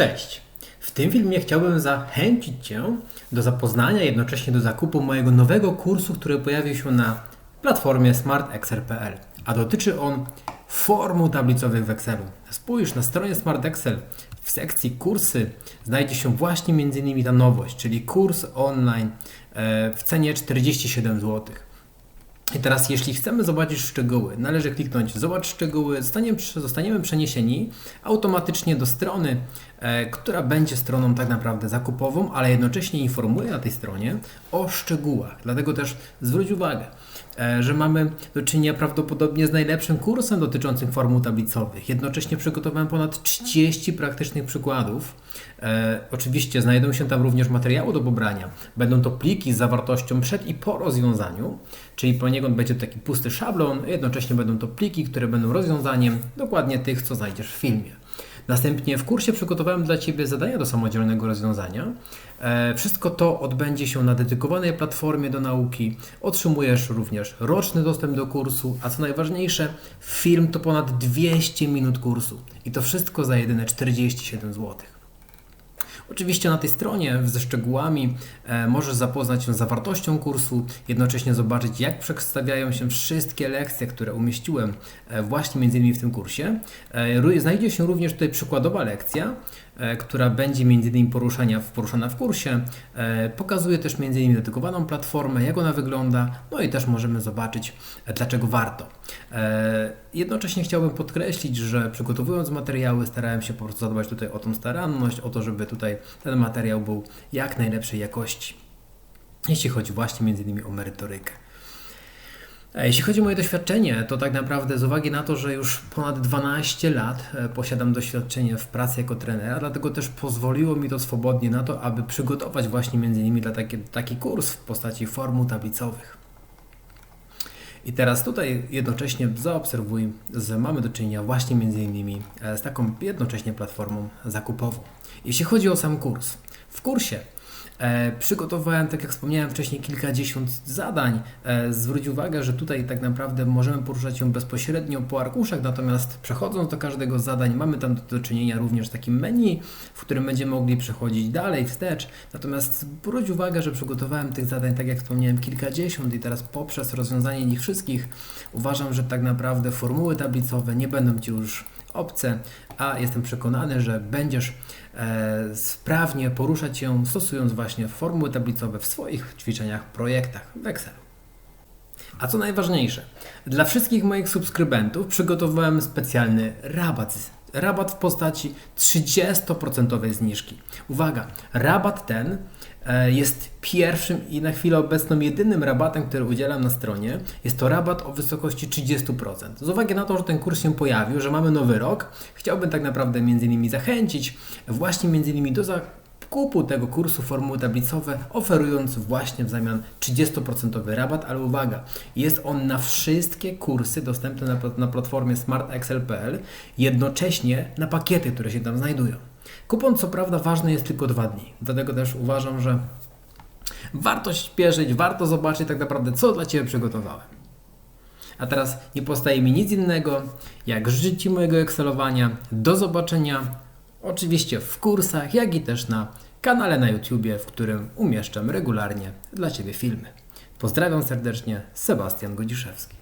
Cześć! W tym filmie chciałbym zachęcić Cię do zapoznania, jednocześnie do zakupu mojego nowego kursu, który pojawił się na platformie smartexcel.pl, a dotyczy on formuł tablicowych w Excelu. Spójrz, na stronie Smart Excel w sekcji kursy znajdzie się właśnie m.in. ta nowość, czyli kurs online e, w cenie 47 zł. I teraz, jeśli chcemy zobaczyć szczegóły, należy kliknąć Zobacz szczegóły, zostaniemy, zostaniemy przeniesieni automatycznie do strony, która będzie stroną tak naprawdę zakupową, ale jednocześnie informuje na tej stronie o szczegółach. Dlatego też zwróć uwagę, e, że mamy do czynienia prawdopodobnie z najlepszym kursem dotyczącym formuł tablicowych. Jednocześnie przygotowałem ponad 30 praktycznych przykładów. E, oczywiście znajdą się tam również materiały do pobrania. Będą to pliki z zawartością przed i po rozwiązaniu, czyli poniekąd będzie to taki pusty szablon, jednocześnie będą to pliki, które będą rozwiązaniem dokładnie tych, co znajdziesz w filmie. Następnie w kursie przygotowałem dla Ciebie zadania do samodzielnego rozwiązania. E, wszystko to odbędzie się na dedykowanej platformie do nauki. Otrzymujesz również roczny dostęp do kursu, a co najważniejsze, film to ponad 200 minut kursu. I to wszystko za jedyne 47 zł. Oczywiście na tej stronie ze szczegółami e, możesz zapoznać się z zawartością kursu, jednocześnie zobaczyć jak przedstawiają się wszystkie lekcje, które umieściłem e, właśnie między innymi w tym kursie. E, znajdzie się również tutaj przykładowa lekcja, która będzie m.in. poruszania, poruszana w kursie. E, pokazuje też m.in. dedykowaną platformę, jak ona wygląda, no i też możemy zobaczyć, e, dlaczego warto. Jednocześnie chciałbym podkreślić, że przygotowując materiały, starałem się po prostu zadbać tutaj o tą staranność, o to, żeby tutaj ten materiał był jak najlepszej jakości, jeśli chodzi właśnie m.in. o merytorykę. Jeśli chodzi o moje doświadczenie, to tak naprawdę z uwagi na to, że już ponad 12 lat e, posiadam doświadczenie w pracy jako trenera, dlatego też pozwoliło mi to swobodnie na to, aby przygotować właśnie między innymi dla taki, taki kurs w postaci formuł tablicowych. I teraz tutaj jednocześnie zaobserwuj, że mamy do czynienia właśnie między innymi e, z taką jednocześnie platformą zakupową. Jeśli chodzi o sam kurs, w kursie E, przygotowałem, tak jak wspomniałem wcześniej, kilkadziesiąt zadań. E, zwróć uwagę, że tutaj tak naprawdę możemy poruszać się bezpośrednio po arkuszach, natomiast przechodząc do każdego zadań, mamy tam do, do czynienia również z takim menu, w którym będziemy mogli przechodzić dalej, wstecz. Natomiast zwróć uwagę, że przygotowałem tych zadań, tak jak wspomniałem, kilkadziesiąt i teraz poprzez rozwiązanie ich wszystkich uważam, że tak naprawdę formuły tablicowe nie będą Ci już obce, a jestem przekonany, że będziesz e, sprawnie poruszać się stosując właśnie formuły tablicowe w swoich ćwiczeniach, projektach w Excelu. A co najważniejsze, dla wszystkich moich subskrybentów przygotowałem specjalny rabat rabat w postaci 30% zniżki. Uwaga, rabat ten e, jest pierwszym i na chwilę obecną jedynym rabatem, który udzielam na stronie. Jest to rabat o wysokości 30%. Z uwagi na to, że ten kurs się pojawił, że mamy nowy rok, chciałbym tak naprawdę między innymi zachęcić właśnie między innymi do kupu tego kursu formuły tablicowe, oferując właśnie w zamian 30% rabat, ale uwaga, jest on na wszystkie kursy dostępne na, na platformie smartexcel.pl, jednocześnie na pakiety, które się tam znajdują. Kupon co prawda ważny jest tylko dwa dni, dlatego też uważam, że warto śpieszyć, warto zobaczyć tak naprawdę, co dla Ciebie przygotowałem. A teraz nie pozostaje mi nic innego, jak życzyć Ci mojego Excelowania. Do zobaczenia Oczywiście w kursach, jak i też na kanale na YouTubie, w którym umieszczam regularnie dla Ciebie filmy. Pozdrawiam serdecznie, Sebastian Godziszewski.